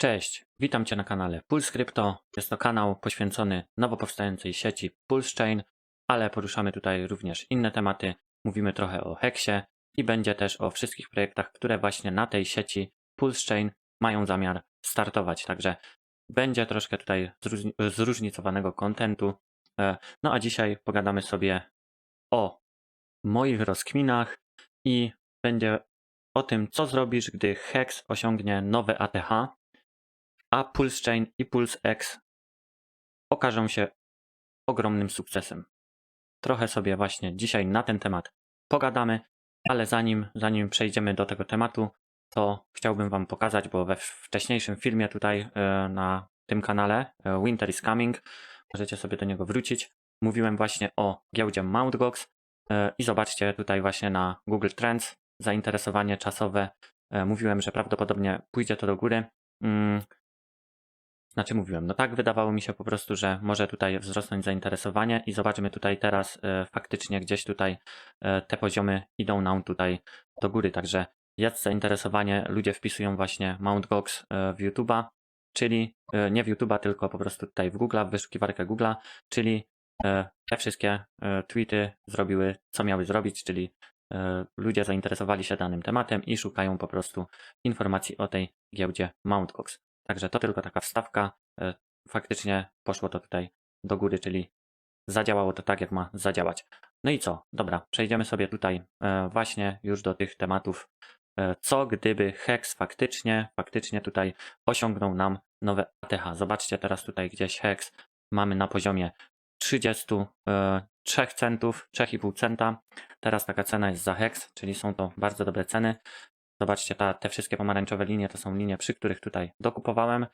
Cześć, witam Cię na kanale Pulse Crypto. Jest to kanał poświęcony nowo powstającej sieci Pulse Chain, ale poruszamy tutaj również inne tematy. Mówimy trochę o Hexie i będzie też o wszystkich projektach, które właśnie na tej sieci Pulse Chain mają zamiar startować. Także będzie troszkę tutaj zróżni- zróżnicowanego kontentu. E, No a dzisiaj pogadamy sobie o moich rozkminach i będzie o tym, co zrobisz, gdy Hex osiągnie nowe ATH, a Pulse Chain i Pulse X okażą się ogromnym sukcesem. Trochę sobie właśnie dzisiaj na ten temat pogadamy, ale zanim, zanim przejdziemy do tego tematu, to chciałbym Wam pokazać, bo we wcześniejszym filmie tutaj e, na tym kanale e, Winter is Coming, możecie sobie do niego wrócić, mówiłem właśnie o giełdzie Mt. Gox e, i zobaczcie tutaj właśnie na Google Trends zainteresowanie czasowe. Mówiłem, że prawdopodobnie pójdzie to do góry. Znaczy mówiłem, no tak wydawało mi się po prostu, że może tutaj wzrosnąć zainteresowanie i zobaczymy tutaj teraz e, faktycznie gdzieś tutaj e, te poziomy idą nam tutaj do góry, także jest zainteresowanie, ludzie wpisują właśnie Mt. Gox e, w YouTube'a, czyli e, nie w YouTube'a, tylko po prostu tutaj w Google'a, w wyszukiwarkę Google'a, czyli e, te wszystkie e, tweety zrobiły, co miały zrobić, czyli e, ludzie zainteresowali się danym tematem i szukają po prostu informacji o tej giełdzie Mt. Gox. Także to tylko taka wstawka. E, Faktycznie poszło to tutaj do góry, czyli zadziałało to tak, jak ma zadziałać. No i co? Dobra, przejdziemy sobie tutaj e, właśnie już do tych tematów. E, Co gdyby Hex faktycznie, faktycznie tutaj osiągnął nam nowe ATH? Zobaczcie teraz tutaj gdzieś Hex mamy na poziomie 33 centów, 3,5 centa. Teraz taka cena jest za Hex, czyli są to bardzo dobre ceny. Zobaczcie, ta, te wszystkie pomarańczowe linie to są linie, przy których tutaj dokupowałem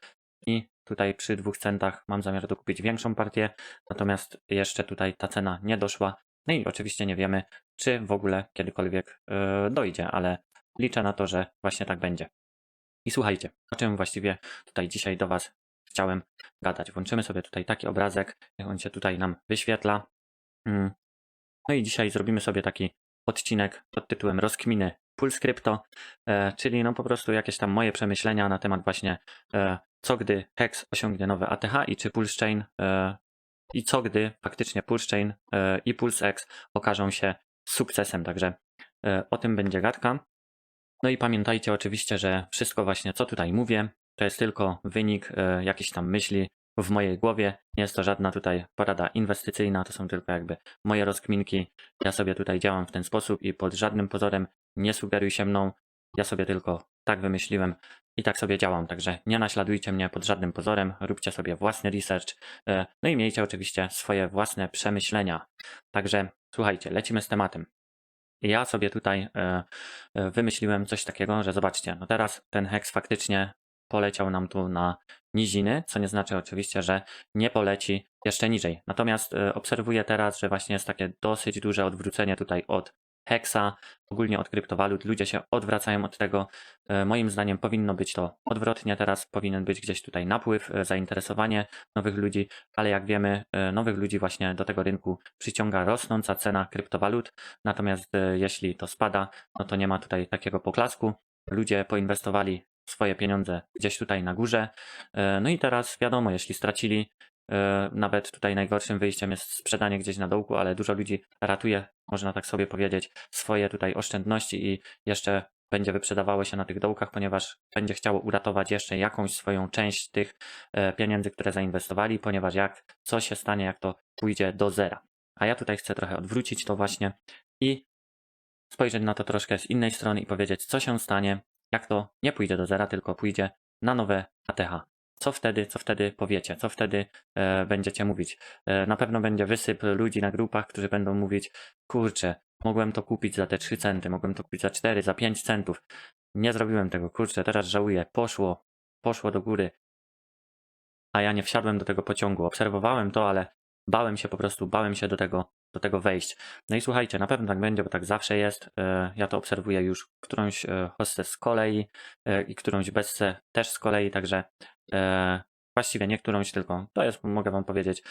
i tutaj przy dwóch centach mam zamiar dokupić większą partię, natomiast jeszcze tutaj ta cena nie doszła. No i oczywiście nie wiemy, czy w ogóle kiedykolwiek yy, dojdzie, ale liczę na to, że właśnie tak będzie. I słuchajcie, o czym właściwie tutaj dzisiaj do Was chciałem gadać. Włączymy sobie tutaj taki obrazek, jak on się tutaj nam wyświetla. Mm. No i dzisiaj zrobimy sobie taki odcinek pod tytułem Rozkminy Pulse Crypto, e, czyli no po prostu jakieś tam moje przemyślenia na temat właśnie e, co gdy Hex osiągnie nowe ATH i czy Pulse Chain e, i co gdy faktycznie Pulse Chain i Pulse X okażą się sukcesem, także o tym będzie gadka. No i pamiętajcie oczywiście, że wszystko właśnie co tutaj mówię, to jest tylko wynik jakichś tam myśli w mojej głowie. Nie jest to żadna tutaj porada inwestycyjna, to są tylko jakby moje rozkminki. Ja sobie tutaj działam w ten sposób i pod żadnym pozorem nie sugeruj się mną. Ja sobie tylko tak wymyśliłem i tak sobie działam. Także nie naśladujcie mnie pod żadnym pozorem, róbcie sobie własny research. e, No i miejcie oczywiście swoje własne przemyślenia. Także słuchajcie, lecimy z tematem. Ja sobie tutaj e, e, wymyśliłem coś takiego, że zobaczcie, no teraz ten heks faktycznie poleciał nam tu na niziny, co nie znaczy oczywiście, że nie poleci jeszcze niżej. Natomiast e, obserwuję teraz, że właśnie jest takie dosyć duże odwrócenie tutaj od heksa, ogólnie od kryptowalut. Ludzie się odwracają od tego. E, Moim zdaniem powinno być to odwrotnie. Teraz powinien być gdzieś tutaj napływ, e, zainteresowanie nowych ludzi, ale jak wiemy, nowych ludzi właśnie do tego rynku przyciąga rosnąca cena kryptowalut. Natomiast jeśli to spada, no to nie ma tutaj takiego poklasku. Ludzie poinwestowali swoje pieniądze gdzieś tutaj na górze. E, No i teraz wiadomo, jeśli stracili, e, nawet tutaj najgorszym wyjściem jest sprzedanie gdzieś na dołku, ale dużo ludzi ratuje, można tak sobie powiedzieć, swoje tutaj oszczędności i jeszcze będzie wyprzedawało się na tych dołkach, ponieważ będzie chciało uratować jeszcze jakąś swoją część tych e, pieniędzy, które zainwestowali, ponieważ jak co się stanie, jak to pójdzie do zera. A ja tutaj chcę trochę odwrócić to właśnie i spojrzeć na to troszkę z innej strony i powiedzieć, co się stanie, jak to nie pójdzie do zera, tylko pójdzie na nowe ATH. Co wtedy, co wtedy powiecie, co wtedy e, będziecie mówić? E, na pewno będzie wysyp ludzi na grupach, którzy będą mówić, kurczę, mogłem to kupić za te 3 centy, mogłem to kupić za 4, za 5 centów. Nie zrobiłem tego, kurczę, teraz żałuję, poszło, poszło do góry. A ja nie wsiadłem do tego pociągu. Obserwowałem to, ale bałem się po prostu, bałem się do tego, do tego wejść. No i słuchajcie, na pewno tak będzie, bo tak zawsze jest. E, Ja to obserwuję już którąś e, hostess z kolei e, i którąś bezce też z kolei, także właściwie nie którąś, tylko to jest, mogę wam powiedzieć,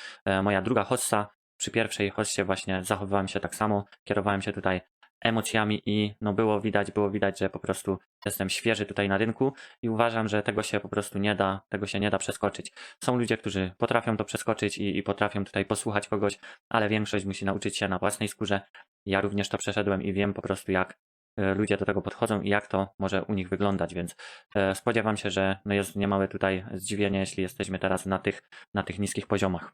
moja druga hossa. Przy pierwszej hossie właśnie zachowywałem się tak samo, kierowałem się tutaj emocjami i no było widać, było widać, że po prostu jestem świeży tutaj na rynku i uważam, że tego się po prostu nie da, tego się nie da przeskoczyć. Są ludzie, którzy potrafią to przeskoczyć i, i potrafią tutaj posłuchać kogoś, ale większość musi nauczyć się na własnej skórze. Ja również to przeszedłem i wiem po prostu jak e, ludzie do tego podchodzą i jak to może u nich wyglądać, więc e, spodziewam się, że no jest niemałe tutaj zdziwienie, jeśli jesteśmy teraz na tych, na tych niskich poziomach.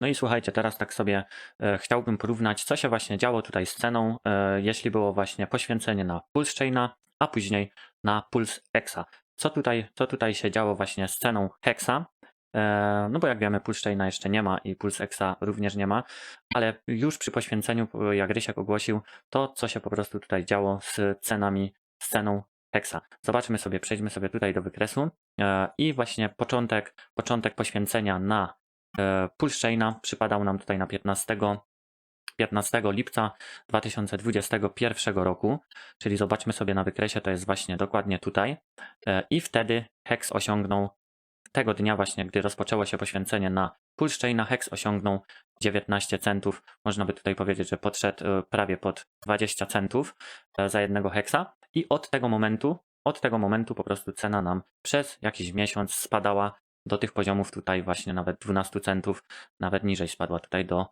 No i słuchajcie, teraz tak sobie e, chciałbym porównać, co się właśnie działo tutaj z ceną, e, jeśli było właśnie poświęcenie na Pulse Chaina, a później na Pulse Hexa. Co tutaj, co tutaj się działo właśnie z ceną Hexa? E, no bo jak wiemy, Pulse Chaina jeszcze nie ma i Pulse Hexa również nie ma, ale już przy poświęceniu, jak Rysiek ogłosił, to co się po prostu tutaj działo z cenami, z ceną Hexa. Zobaczmy sobie, przejdźmy sobie tutaj do wykresu e, i właśnie początek, początek poświęcenia na e, Pulse Chaina przypadał nam tutaj na 15 15 lipca 2021 roku, czyli zobaczmy sobie na wykresie, to jest właśnie dokładnie tutaj. E, i wtedy Hex osiągnął tego dnia właśnie, gdy rozpoczęło się poświęcenie na Pulse Chaina, Hex osiągnął 19 centów, można by tutaj powiedzieć, że podszedł e, prawie pod 20 centów za jednego Hexa. I od tego momentu, od tego momentu po prostu cena nam przez jakiś miesiąc spadała do tych poziomów tutaj właśnie nawet 12 centów, nawet niżej spadła tutaj do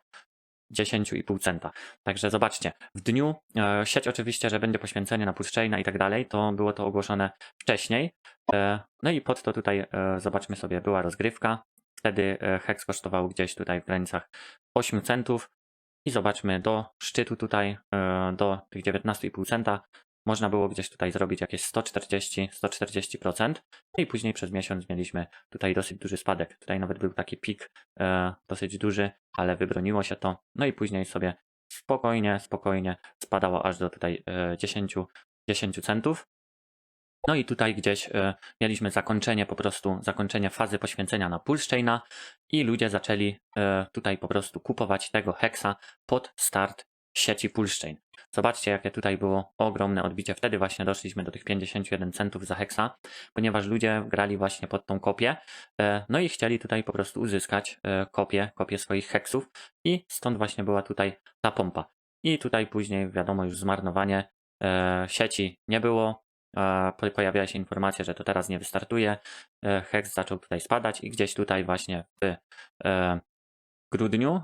10,5 centa. Także zobaczcie, w dniu e, sieć oczywiście, że będzie poświęcenie na Pulse i tak dalej, to było to ogłoszone wcześniej. E, no i pod to tutaj e, zobaczmy sobie, była rozgrywka. Wtedy e, Hex kosztował gdzieś tutaj w granicach 8 centów. I zobaczmy do szczytu tutaj, e, do tych 19,5 centa, można było gdzieś tutaj zrobić jakieś 140-140%. No i później przez miesiąc mieliśmy tutaj dosyć duży spadek. Tutaj nawet był taki pik e, dosyć duży, ale wybroniło się to. No i później sobie spokojnie, spokojnie spadało aż do tutaj e, 10, 10 centów. No i tutaj gdzieś e, mieliśmy zakończenie po prostu, zakończenie fazy poświęcenia na Pulse Chaina i ludzie zaczęli e, tutaj po prostu kupować tego hexa pod start sieci Pulse Chain. Zobaczcie, jakie tutaj było ogromne odbicie. Wtedy właśnie doszliśmy do tych 51 centów za hexa, ponieważ ludzie grali właśnie pod tą kopię, e, no i chcieli tutaj po prostu uzyskać e, kopię, kopię swoich heksów i stąd właśnie była tutaj ta pompa. I tutaj później wiadomo już zmarnowanie e, sieci nie było, po- pojawiała się informacja, że to teraz nie wystartuje. Hex zaczął tutaj spadać i gdzieś tutaj właśnie w grudniu,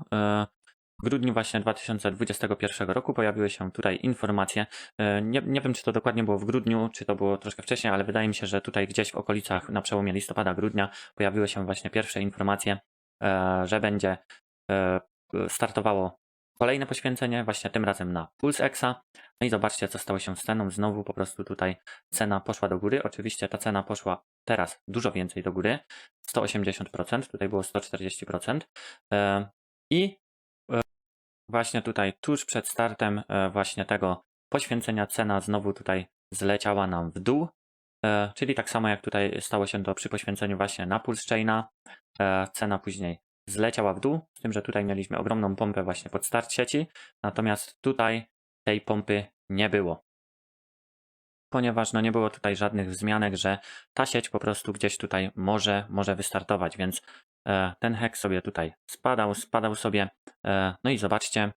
w grudniu właśnie 2021 roku pojawiły się tutaj informacje. E, Nie, nie wiem, czy to dokładnie było w grudniu, czy to było troszkę wcześniej, ale wydaje mi się, że tutaj gdzieś w okolicach na przełomie listopada, grudnia pojawiły się właśnie pierwsze informacje, e, że będzie e, startowało kolejne poświęcenie, właśnie tym razem na Pulse Exa. No i zobaczcie, co stało się z ceną. Znowu po prostu tutaj cena poszła do góry. Oczywiście ta cena poszła teraz dużo więcej do góry. 180%, tutaj było 140%. E, I właśnie tutaj tuż przed startem e, właśnie tego poświęcenia cena znowu tutaj zleciała nam w dół. E, Czyli tak samo jak tutaj stało się to przy poświęceniu właśnie na Pulse Chaina. E, Cena później zleciała w dół, z tym, że tutaj mieliśmy ogromną pompę właśnie pod start sieci, natomiast tutaj tej pompy nie było. Ponieważ no nie było tutaj żadnych wzmianek, że ta sieć po prostu gdzieś tutaj może, może wystartować, więc ten hex sobie tutaj spadał, spadał sobie. E, no i zobaczcie,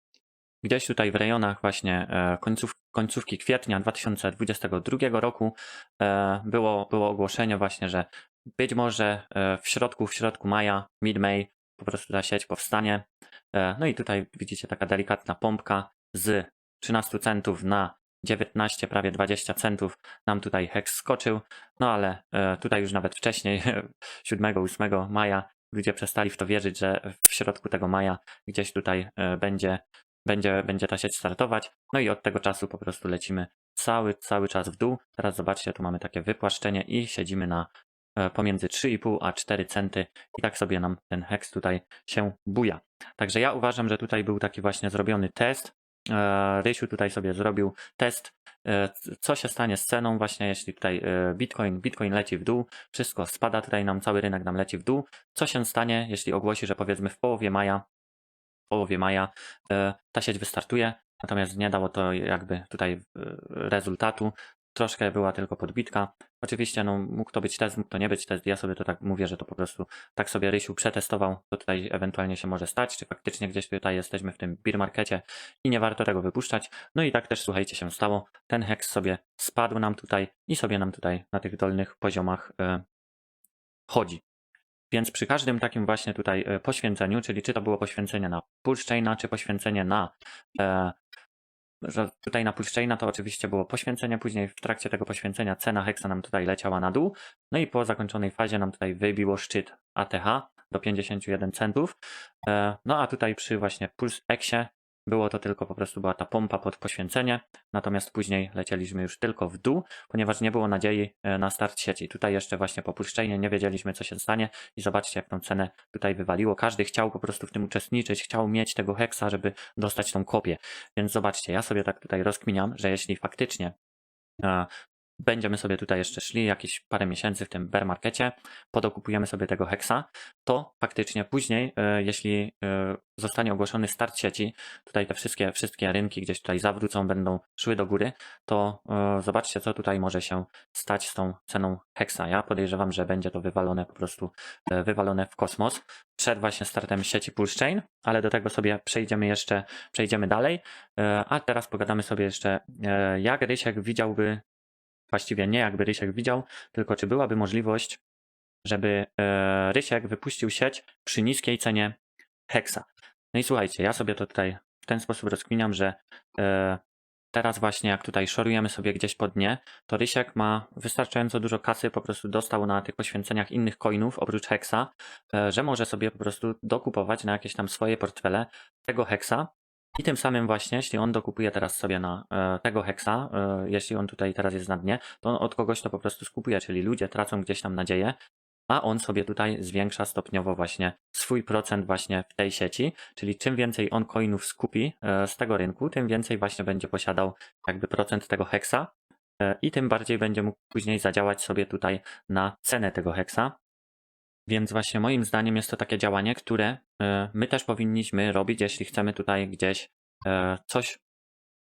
gdzieś tutaj w rejonach właśnie e, końców, końcówki kwietnia 2022 roku e, było, było ogłoszenie właśnie, że być może e, w środku, w środku maja, mid-May po prostu ta sieć powstanie. E, No i tutaj widzicie taka delikatna pompka z 13 centów na 19, prawie 20 centów nam tutaj hex skoczył, no ale e, tutaj już nawet wcześniej, 7-8 maja, ludzie przestali w to wierzyć, że w środku tego maja gdzieś tutaj e, będzie, będzie, będzie ta sieć startować. No i od tego czasu po prostu lecimy cały, cały czas w dół. Teraz zobaczcie, tu mamy takie wypłaszczenie i siedzimy na e, pomiędzy 3,5 a 4 centy i tak sobie nam ten hex tutaj się buja. Także ja uważam, że tutaj był taki właśnie zrobiony test. E, Rysiu tutaj sobie zrobił test, e, co się stanie z ceną właśnie, jeśli tutaj e, Bitcoin, Bitcoin leci w dół, wszystko spada, tutaj nam cały rynek nam leci w dół. Co się stanie, jeśli ogłosi, że powiedzmy w połowie maja, w połowie maja ta sieć wystartuje, natomiast nie dało to jakby tutaj rezultatu. Troszkę była tylko podbitka. Oczywiście no, mógł to być test, mógł to nie być test. Ja sobie to tak mówię, że to po prostu tak sobie Rysiu przetestował, co tutaj ewentualnie się może stać, czy faktycznie gdzieś tutaj jesteśmy w tym beer markecie i nie warto tego wypuszczać. No i tak też słuchajcie się stało. Ten heks sobie spadł nam tutaj i sobie nam tutaj na tych dolnych poziomach e, chodzi. Więc przy każdym takim właśnie tutaj e, poświęceniu, czyli czy to było poświęcenie na Pulszczejna, czy poświęcenie na e, że tutaj na Pulszczejna to oczywiście było poświęcenie, później w trakcie tego poświęcenia cena heksa nam tutaj leciała na dół, no i po zakończonej fazie nam tutaj wybiło szczyt ATH do 51 centów, e, no a tutaj przy właśnie Puls Exie było to tylko po prostu była ta pompa pod poświęcenie, natomiast później lecieliśmy już tylko w dół, ponieważ nie było nadziei e, na start sieci. Tutaj jeszcze właśnie po Pulszczejnie nie wiedzieliśmy co się stanie i zobaczcie jak tą cenę tutaj wywaliło. Każdy chciał po prostu w tym uczestniczyć, chciał mieć tego heksa, żeby dostać tą kopię. Więc zobaczcie, ja sobie tak tutaj rozkminiam, że jeśli faktycznie e, będziemy sobie tutaj jeszcze szli jakieś parę miesięcy w tym bear markecie, podokupujemy sobie tego heksa, to faktycznie później, e, jeśli e, zostanie ogłoszony start sieci, tutaj te wszystkie, wszystkie rynki gdzieś tutaj zawrócą, będą szły do góry, to e, zobaczcie, co tutaj może się stać z tą ceną heksa. Ja podejrzewam, że będzie to wywalone po prostu, wywalone w kosmos przed właśnie startem sieci Pulse Chain, ale do tego sobie przejdziemy jeszcze, przejdziemy dalej, a teraz pogadamy sobie jeszcze, jak Rysiek widziałby właściwie nie jakby Rysiek widział, tylko czy byłaby możliwość, żeby e, Rysiek wypuścił sieć przy niskiej cenie heksa. No i słuchajcie, ja sobie to tutaj w ten sposób rozkminiam, że e, teraz właśnie jak tutaj szorujemy sobie gdzieś po dnie, to Rysiek ma wystarczająco dużo kasy, po prostu dostał na tych poświęceniach innych coinów oprócz heksa, e, że może sobie po prostu dokupować na jakieś tam swoje portfele tego heksa i tym samym właśnie, jeśli on dokupuje teraz sobie na e, tego heksa, e, jeśli on tutaj teraz jest na dnie, to on od kogoś to po prostu skupuje, czyli ludzie tracą gdzieś tam nadzieję, a on sobie tutaj zwiększa stopniowo właśnie swój procent właśnie w tej sieci, czyli czym więcej on coinów skupi e, z tego rynku, tym więcej właśnie będzie posiadał jakby procent tego heksa e, i tym bardziej będzie mógł później zadziałać sobie tutaj na cenę tego heksa. Więc właśnie moim zdaniem jest to takie działanie, które e, my też powinniśmy robić, jeśli chcemy tutaj gdzieś e, coś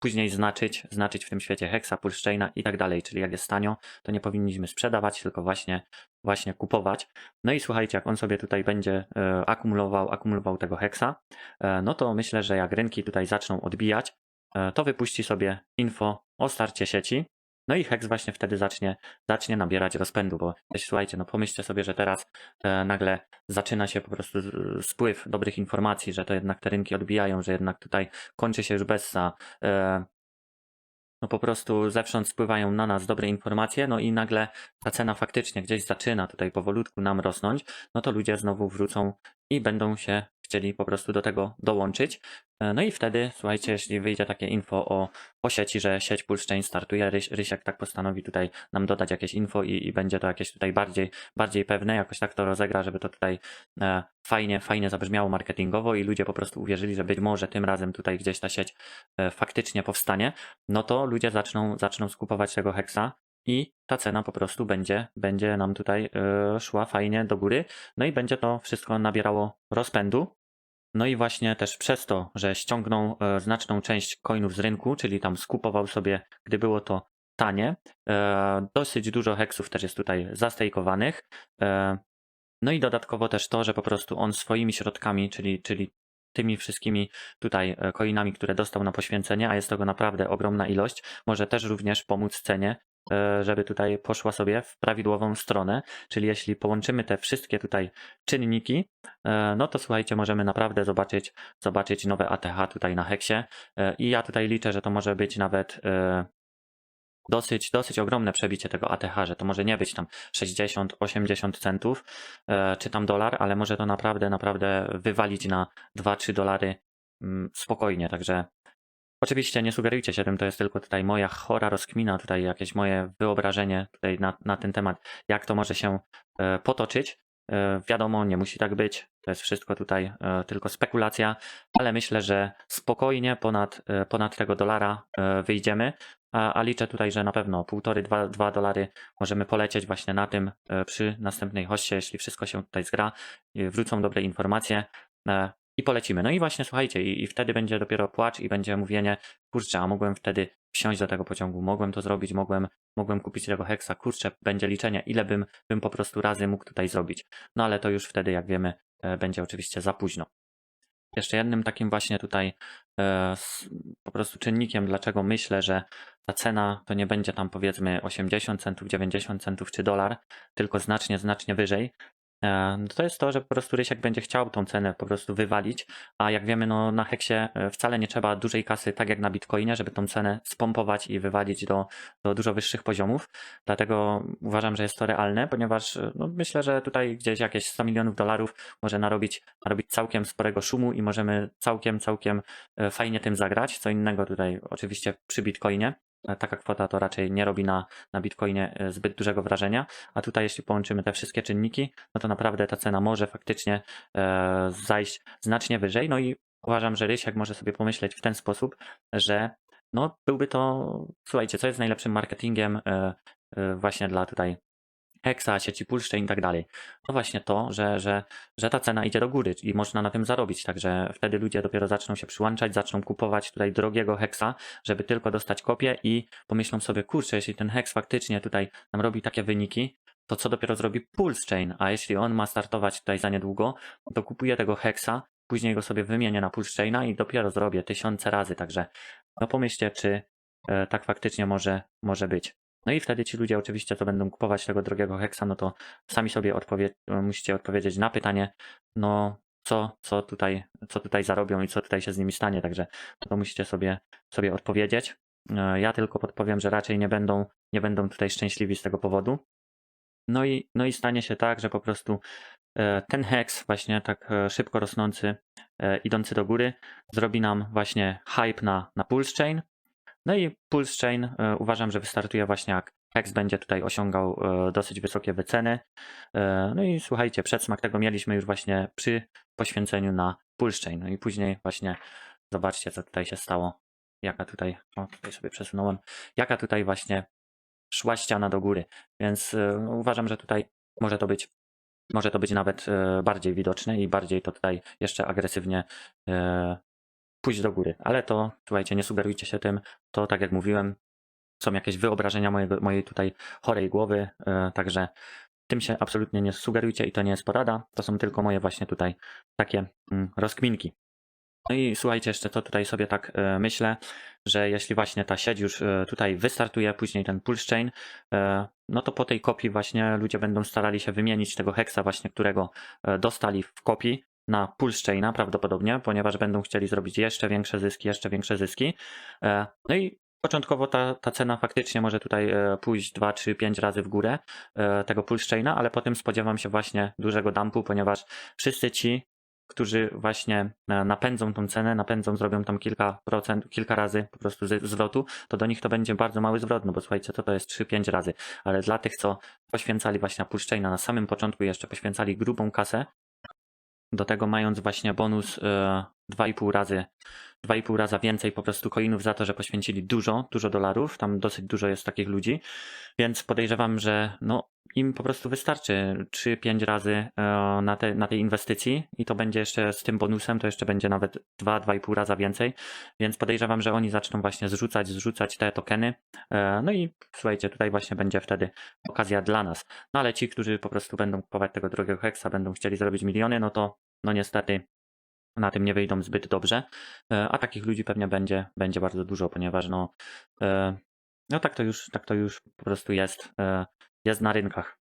później znaczyć, znaczyć w tym świecie heksa, pulszczejna i tak dalej. Czyli jak jest tanio, to nie powinniśmy sprzedawać, tylko właśnie, właśnie kupować. No i słuchajcie, jak on sobie tutaj będzie e, akumulował, akumulował tego heksa, no to myślę, że jak rynki tutaj zaczną odbijać, to wypuści sobie info o starcie sieci, no i Hex właśnie wtedy zacznie, zacznie nabierać rozpędu, bo też słuchajcie, no pomyślcie sobie, że teraz e, nagle zaczyna się po prostu spływ dobrych informacji, że to jednak te rynki odbijają, że jednak tutaj kończy się już bessa. E, no po prostu zewsząd spływają na nas dobre informacje, no i nagle ta cena faktycznie gdzieś zaczyna tutaj powolutku nam rosnąć, no to ludzie znowu wrócą i będą się chcieli po prostu do tego dołączyć. E, No i wtedy, słuchajcie, jeśli wyjdzie takie info o, o sieci, że sieć Pulse startuje, Ryś, Rysiek tak postanowi tutaj nam dodać jakieś info i, i będzie to jakieś tutaj bardziej, bardziej pewne, jakoś tak to rozegra, żeby to tutaj e, fajnie, fajnie zabrzmiało marketingowo i ludzie po prostu uwierzyli, że być może tym razem tutaj gdzieś ta sieć e, faktycznie powstanie, no to ludzie zaczną, zaczną skupować tego heksa i ta cena po prostu będzie, będzie nam tutaj e, szła fajnie do góry, no i będzie to wszystko nabierało rozpędu. No i właśnie też przez to, że ściągnął e, znaczną część coinów z rynku, czyli tam skupował sobie, gdy było to tanie, e, dosyć dużo heksów też jest tutaj zastejkowanych. No i dodatkowo też to, że po prostu on swoimi środkami, czyli, czyli tymi wszystkimi tutaj coinami, które dostał na poświęcenie, a jest tego naprawdę ogromna ilość, może też również pomóc cenie, żeby tutaj poszła sobie w prawidłową stronę. Czyli jeśli połączymy te wszystkie tutaj czynniki, e, no to słuchajcie, możemy naprawdę zobaczyć, zobaczyć nowe ATH tutaj na heksie. E, I ja tutaj liczę, że to może być nawet e, dosyć, dosyć ogromne przebicie tego ATH, że to może nie być tam 60-80 centów e, czy tam dolar, ale może to naprawdę, naprawdę wywalić na 2-3 dolary mm, spokojnie, także oczywiście nie sugerujcie się tym, to jest tylko tutaj moja chora rozkmina, tutaj jakieś moje wyobrażenie tutaj na, na ten temat, jak to może się e, potoczyć. E, Wiadomo, nie musi tak być, to jest wszystko tutaj e, tylko spekulacja, ale myślę, że spokojnie ponad, e, ponad tego dolara e, wyjdziemy, a, a liczę tutaj, że na pewno półtory, dwa, dwa dolary możemy polecieć właśnie na tym e, przy następnej hoście, jeśli wszystko się tutaj zgra, i wrócą dobre informacje e, i polecimy. No i właśnie słuchajcie, i, i wtedy będzie dopiero płacz i będzie mówienie, kurczę, a mogłem wtedy wsiąść do tego pociągu, mogłem to zrobić, mogłem, mogłem kupić tego heksa, kurczę, będzie liczenie, ile bym, bym po prostu razy mógł tutaj zrobić. No ale to już wtedy, jak wiemy, e, będzie oczywiście za późno. Jeszcze jednym takim właśnie tutaj e, po prostu czynnikiem, dlaczego myślę, że ta cena to nie będzie tam powiedzmy 80 centów, 90 centów czy dolar, tylko znacznie, znacznie wyżej. E, To jest to, że po prostu Rysiek będzie chciał tą cenę po prostu wywalić, a jak wiemy, no na Heksie e, wcale nie trzeba dużej kasy, tak jak na Bitcoinie, żeby tą cenę spompować i wywalić do, do dużo wyższych poziomów. Dlatego uważam, że jest to realne, ponieważ e, no, myślę, że tutaj gdzieś jakieś 100 milionów dolarów może narobić, narobić całkiem sporego szumu i możemy całkiem, całkiem e, fajnie tym zagrać. Co innego tutaj oczywiście przy Bitcoinie. E, Taka kwota to raczej nie robi na, na Bitcoinie e, zbyt dużego wrażenia, a tutaj jeśli połączymy te wszystkie czynniki, no to naprawdę ta cena może faktycznie e, zajść znacznie wyżej. No i uważam, że Rysiek może sobie pomyśleć w ten sposób, że no byłby to, słuchajcie, co jest najlepszym marketingiem e, e, właśnie dla tutaj Hexa, sieci Pulszcze i tak dalej. No właśnie to, że, że, że ta cena idzie do góry i można na tym zarobić, także wtedy ludzie dopiero zaczną się przyłączać, zaczną kupować tutaj drogiego Hexa, żeby tylko dostać kopię i pomyślą sobie, kurczę, jeśli ten Hex faktycznie tutaj nam robi takie wyniki, to co dopiero zrobi Pulse Chain, a jeśli on ma startować tutaj za niedługo, to kupuję tego Hexa, później go sobie wymienię na Pulse Chaina i dopiero zrobię tysiące razy, także no pomyślcie, czy e, tak faktycznie może, może być. No i wtedy ci ludzie oczywiście, co będą kupować tego drogiego Hexa, no to sami sobie odpowie musicie odpowiedzieć na pytanie, no co, co, tutaj, co tutaj zarobią i co tutaj się z nimi stanie, także to musicie sobie, sobie odpowiedzieć. E, Ja tylko podpowiem, że raczej nie będą, nie będą tutaj szczęśliwi z tego powodu. No i, no i stanie się tak, że po prostu e, ten hex, właśnie tak e, szybko rosnący, idący do góry, zrobi nam właśnie hype na, na Pulse Chain. No i Pulse Chain e, uważam, że wystartuje właśnie jak hex będzie tutaj osiągał e, dosyć wysokie wyceny. E, No i słuchajcie, przedsmak tego mieliśmy już właśnie przy poświęceniu na Pulse Chain. No i później właśnie zobaczcie, co tutaj się stało. Jaka tutaj, o tutaj sobie przesunąłem, jaka tutaj właśnie szła ściana do góry. Więc e, uważam, że tutaj może to być, może to być nawet bardziej widoczne i bardziej to tutaj jeszcze agresywnie pójść do góry. Ale to, słuchajcie, nie sugerujcie się tym. To, tak jak mówiłem, są jakieś wyobrażenia mojego, mojej tutaj chorej głowy, e, także tym się absolutnie nie sugerujcie i to nie jest porada. To są tylko moje właśnie tutaj takie mm, rozkminki. No i słuchajcie, jeszcze to tutaj sobie tak e, myślę, że jeśli właśnie ta sieć już e, tutaj wystartuje, później ten pulse chain, no to po tej kopii właśnie ludzie będą starali się wymienić tego hexa właśnie, którego dostali w kopii na pulse chaina prawdopodobnie, ponieważ będą chcieli zrobić jeszcze większe zyski, jeszcze większe zyski. E, No i początkowo ta, ta cena faktycznie może tutaj e, pójść 2, 3, 5 razy w górę e, tego pulse chaina, ale potem spodziewam się właśnie dużego dumpu, ponieważ wszyscy ci, którzy właśnie napędzą tą cenę, napędzą, zrobią tam kilka procent, kilka razy po prostu zwrotu, to do nich to będzie bardzo mały zwrot, no bo słuchajcie, co to jest 3-5 razy, ale dla tych, co poświęcali właśnie na na samym początku jeszcze poświęcali grubą kasę, do tego mając właśnie bonus e, 2,5 razy 2,5 raza więcej po prostu coinów za to, że poświęcili dużo, dużo dolarów, tam dosyć dużo jest takich ludzi, więc podejrzewam, że no im po prostu wystarczy 3-5 razy e, na, te, na tej inwestycji i to będzie jeszcze z tym bonusem, to jeszcze będzie nawet 2-2,5 raza więcej, więc podejrzewam, że oni zaczną właśnie zrzucać, zrzucać te tokeny, e, no i słuchajcie, tutaj właśnie będzie wtedy okazja dla nas. No ale ci, którzy po prostu będą kupować tego drogiego heksa, będą chcieli zrobić miliony, no to no niestety na tym nie wyjdą zbyt dobrze, E, a takich ludzi pewnie będzie, będzie bardzo dużo, ponieważ no, e, no tak to już, tak to już po prostu jest, e, jest na rynkach.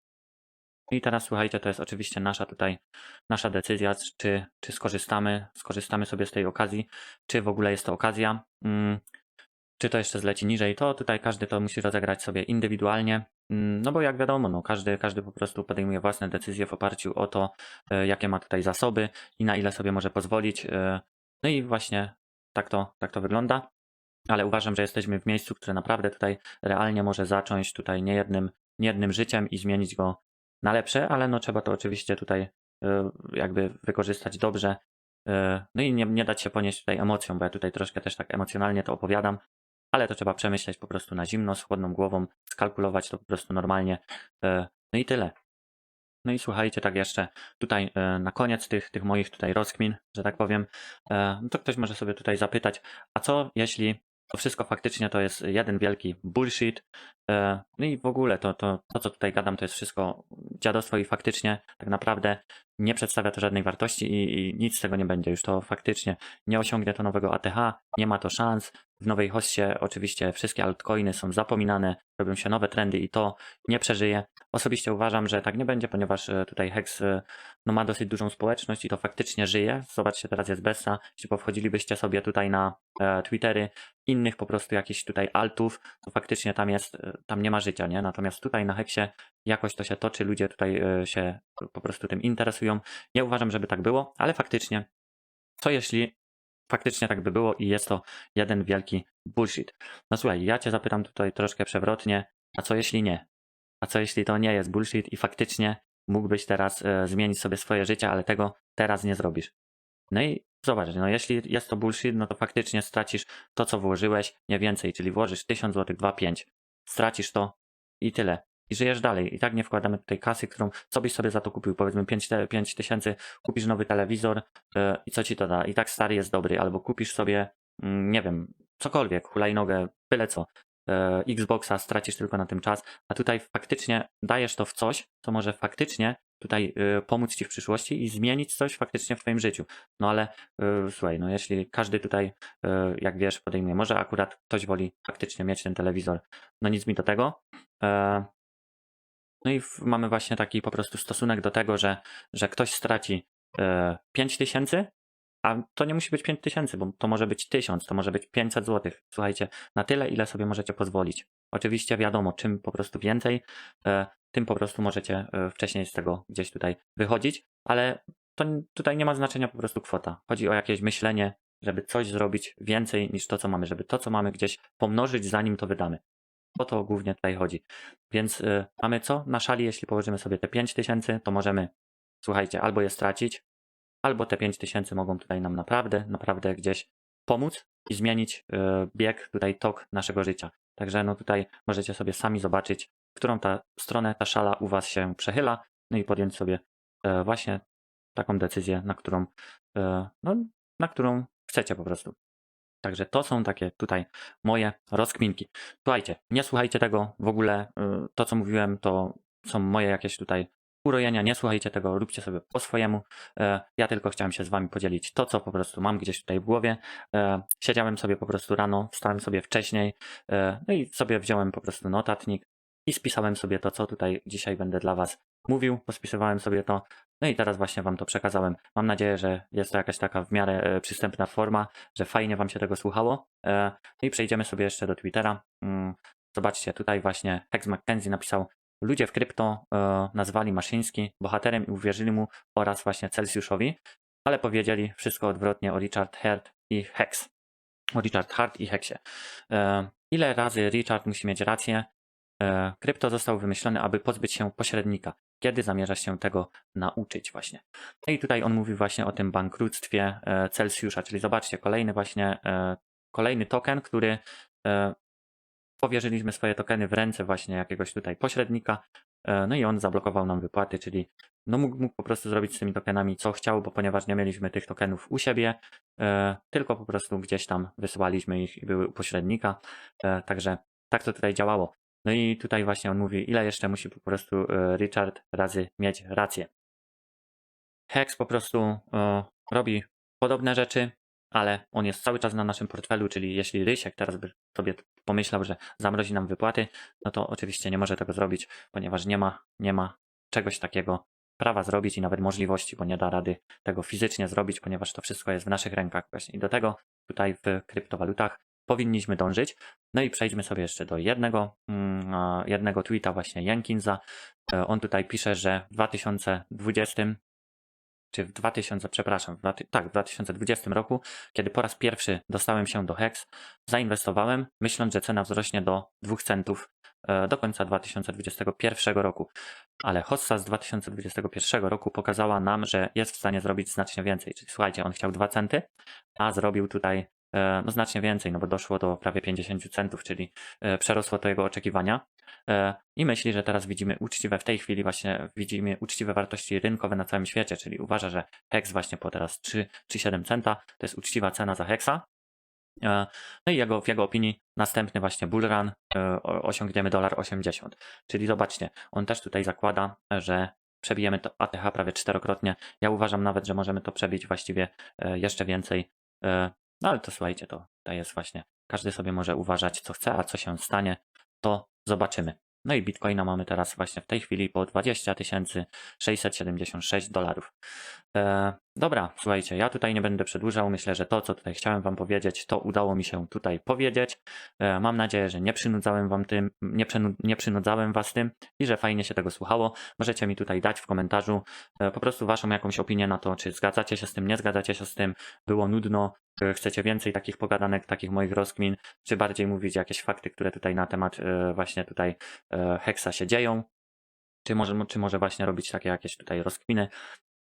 I teraz słuchajcie, to jest oczywiście nasza tutaj, nasza decyzja, czy, czy skorzystamy, skorzystamy sobie z tej okazji, czy w ogóle jest to okazja, mm, czy to jeszcze zleci niżej, to tutaj każdy to musi rozegrać sobie indywidualnie, mm, no bo jak wiadomo, no każdy, każdy po prostu podejmuje własne decyzje w oparciu o to, e, jakie ma tutaj zasoby i na ile sobie może pozwolić. e, No i właśnie tak to, tak to wygląda. Ale uważam, że jesteśmy w miejscu, które naprawdę tutaj realnie może zacząć tutaj niejednym, niejednym życiem i zmienić go na lepsze, ale no trzeba to oczywiście tutaj e, jakby wykorzystać dobrze. No i nie, nie dać się ponieść tutaj emocjom, bo ja tutaj troszkę też tak emocjonalnie to opowiadam, ale to trzeba przemyśleć po prostu na zimno, z chłodną głową, skalkulować to po prostu normalnie. E, No i tyle. No i słuchajcie, tak jeszcze tutaj e, na koniec tych, tych moich tutaj rozkmin, że tak powiem, e, no to ktoś może sobie tutaj zapytać, a co jeśli to wszystko faktycznie to jest jeden wielki bullshit. E, No i w ogóle to, to, to, co tutaj gadam, to jest wszystko dziadostwo i faktycznie tak naprawdę nie przedstawia to żadnej wartości i, i nic z tego nie będzie. Już to faktycznie nie osiągnie to nowego ATH, nie ma to szans. W nowej hostie oczywiście wszystkie altcoiny są zapominane, robią się nowe trendy i to nie przeżyje. Osobiście uważam, że tak nie będzie, ponieważ e, tutaj Hex e, no, ma dosyć dużą społeczność i to faktycznie żyje. Zobaczcie, teraz jest Bessa. Jeśli powchodzilibyście sobie tutaj na e, Twittery innych po prostu jakichś tutaj altów, to faktycznie tam jest, tam nie ma życia, nie? Natomiast tutaj na Hexie jakoś to się toczy, ludzie tutaj e, się po prostu tym interesują. Nie uważam, żeby tak było, ale faktycznie, co jeśli faktycznie tak by było i jest to jeden wielki bullshit? No słuchaj, ja cię zapytam tutaj troszkę przewrotnie, a co jeśli nie? A co jeśli to nie jest bullshit i faktycznie mógłbyś teraz e, zmienić sobie swoje życie, ale tego teraz nie zrobisz? No i zobacz, no jeśli jest to bullshit, no to faktycznie stracisz to, co włożyłeś, nie więcej, czyli włożysz 1000 zł, 2, 5, stracisz to i tyle. I żyjesz dalej. I tak nie wkładamy tutaj kasy, którą co byś sobie za to kupił. Powiedzmy 5, te- 5 tysięcy, kupisz nowy telewizor yy, i co ci to da? I tak stary jest dobry. Albo kupisz sobie, mm, nie wiem, cokolwiek, hulajnogę, byle co. Yy, Xboxa stracisz tylko na tym czas, a tutaj faktycznie dajesz to w coś, co może faktycznie tutaj yy, pomóc ci w przyszłości i zmienić coś faktycznie w twoim życiu. No ale yy, słuchaj, no jeśli każdy tutaj, yy, jak wiesz, podejmie, może akurat ktoś woli faktycznie mieć ten telewizor, no nic mi do tego. Yy, no i mamy właśnie taki po prostu stosunek do tego, że, że ktoś straci e, 5 tysięcy, a to nie musi być 5 tysięcy, bo to może być 1000, to może być 500 zł. Słuchajcie, na tyle, ile sobie możecie pozwolić. Oczywiście wiadomo, czym po prostu więcej, e, tym po prostu możecie e, wcześniej z tego gdzieś tutaj wychodzić, ale to tutaj nie ma znaczenia po prostu kwota. Chodzi o jakieś myślenie, żeby coś zrobić więcej niż to, co mamy, żeby to, co mamy gdzieś pomnożyć, zanim to wydamy. O to głównie tutaj chodzi. Więc y, mamy co? Na szali, jeśli położymy sobie te 5000, to możemy, słuchajcie, albo je stracić, albo te 5000 mogą tutaj nam naprawdę, naprawdę gdzieś pomóc i zmienić y, bieg, tutaj tok naszego życia. Także no tutaj możecie sobie sami zobaczyć, którą ta stronę ta szala u Was się przechyla, no i podjąć sobie y, właśnie taką decyzję, na którą, y, no, na którą chcecie po prostu. Także to są takie tutaj moje rozkminki. Słuchajcie, nie słuchajcie tego w ogóle. y, To, co mówiłem, to są moje jakieś tutaj urojenia. Nie słuchajcie tego, róbcie sobie po swojemu. E, Ja tylko chciałem się z wami podzielić to, co po prostu mam gdzieś tutaj w głowie. E, Siedziałem sobie po prostu rano, wstałem sobie wcześniej, e, no i sobie wziąłem po prostu notatnik i spisałem sobie to, co tutaj dzisiaj będę dla was mówił. Pospisywałem sobie to. No i teraz właśnie wam to przekazałem. Mam nadzieję, że jest to jakaś taka w miarę e, przystępna forma, że fajnie wam się tego słuchało. E, no i przejdziemy sobie jeszcze do Twittera. Mm, Zobaczcie, tutaj właśnie Hex McKenzie napisał Ludzie w krypto e, nazwali Maszyński bohaterem i uwierzyli mu oraz właśnie Celsjuszowi, ale powiedzieli wszystko odwrotnie o Richard Hart i Hex. O Richard Hart i Hexie. Ile razy Richard musi mieć rację? E, krypto został wymyślony, aby pozbyć się pośrednika. Kiedy zamierza się tego nauczyć właśnie? No i tutaj on mówi właśnie o tym bankructwie e, Celsjusza, czyli zobaczcie, kolejny właśnie, e, kolejny token, który powierzyliśmy swoje tokeny w ręce właśnie jakiegoś tutaj pośrednika, no i on zablokował nam wypłaty, czyli no mógł, mógł po prostu zrobić z tymi tokenami co chciał, bo ponieważ nie mieliśmy tych tokenów u siebie, tylko po prostu gdzieś tam wysyłaliśmy ich i były u pośrednika, także tak to tutaj działało. No i tutaj właśnie on mówi, ile jeszcze musi po prostu e, Richard razy mieć rację. Hex po prostu e, robi podobne rzeczy, ale on jest cały czas na naszym portfelu, czyli jeśli Rysiek teraz by sobie pomyślał, że zamrozi nam wypłaty, no to oczywiście nie może tego zrobić, ponieważ nie ma, nie ma czegoś takiego prawa zrobić i nawet możliwości, bo nie da rady tego fizycznie zrobić, ponieważ to wszystko jest w naszych rękach właśnie. I do tego tutaj w kryptowalutach powinniśmy dążyć. No i przejdźmy sobie jeszcze do jednego, mm, jednego tweeta właśnie Jenkinsa. E, On tutaj pisze, że w 2020 czy w 2000, przepraszam, w, tak, w 2020 roku, kiedy po raz pierwszy dostałem się do Hex, zainwestowałem, myśląc, że cena wzrośnie do 2 centów e, do końca 2021 roku. Ale hossa z 2021 roku pokazała nam, że jest w stanie zrobić znacznie więcej. Czyli słuchajcie, on chciał 2 centy, a zrobił tutaj no, znacznie więcej, no bo doszło do prawie 50 centów, czyli e, przerosło to jego oczekiwania. E, I myśli, że teraz widzimy uczciwe, w tej chwili właśnie widzimy uczciwe wartości rynkowe na całym świecie, czyli uważa, że Hex właśnie po teraz 3 czy 7 centa to jest uczciwa cena za Hexa. E, No i jego, w jego opinii następny właśnie bull run e, osiągniemy dolar 80. Czyli zobaczcie, on też tutaj zakłada, że przebijemy to ATH prawie czterokrotnie. Ja uważam nawet, że możemy to przebić właściwie e, jeszcze więcej. No ale to słuchajcie, to, to jest właśnie, każdy sobie może uważać co chce, a co się stanie, to zobaczymy. No i Bitcoina mamy teraz właśnie w tej chwili po 20 676 dolarów. E, dobra, słuchajcie, ja tutaj nie będę przedłużał. Myślę, że to, co tutaj chciałem Wam powiedzieć, to udało mi się tutaj powiedzieć. E, mam nadzieję, że nie przynudzałem Wam tym, nie, przynu, nie przynudzałem Was tym i że fajnie się tego słuchało. Możecie mi tutaj dać w komentarzu e, po prostu Waszą jakąś opinię na to, czy zgadzacie się z tym, nie zgadzacie się z tym, było nudno, e, chcecie więcej takich pogadanek, takich moich rozkmin, czy bardziej mówić jakieś fakty, które tutaj na temat właśnie tutaj Hexa się dzieją. Czy może, czy może właśnie robić takie jakieś tutaj rozkminy.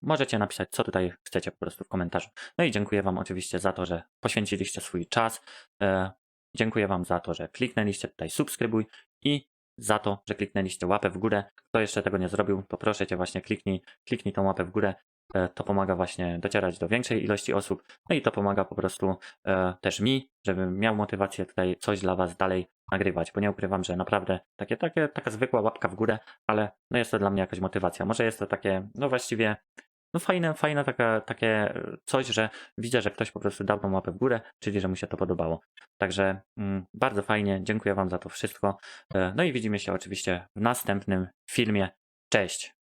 Możecie napisać, co tutaj chcecie po prostu w komentarzu. No i dziękuję Wam oczywiście za to, że poświęciliście swój czas. E, dziękuję Wam za to, że kliknęliście tutaj subskrybuj i za to, że kliknęliście łapę w górę. Kto jeszcze tego nie zrobił, to proszę Cię właśnie kliknij, kliknij tą łapę w górę. E, to pomaga właśnie docierać do większej ilości osób. No i to pomaga po prostu e, też mi, żebym miał motywację tutaj coś dla Was dalej nagrywać, bo nie ukrywam, że naprawdę takie, takie, taka zwykła łapka w górę, ale no jest to dla mnie jakaś motywacja. Może jest to takie, no właściwie, no fajne, fajne taka, takie e, coś, że widzę, że ktoś po prostu dał tą łapę w górę, czyli że mu się to podobało. Także mm, bardzo fajnie, dziękuję Wam za to wszystko. E, No i widzimy się oczywiście w następnym filmie. Cześć!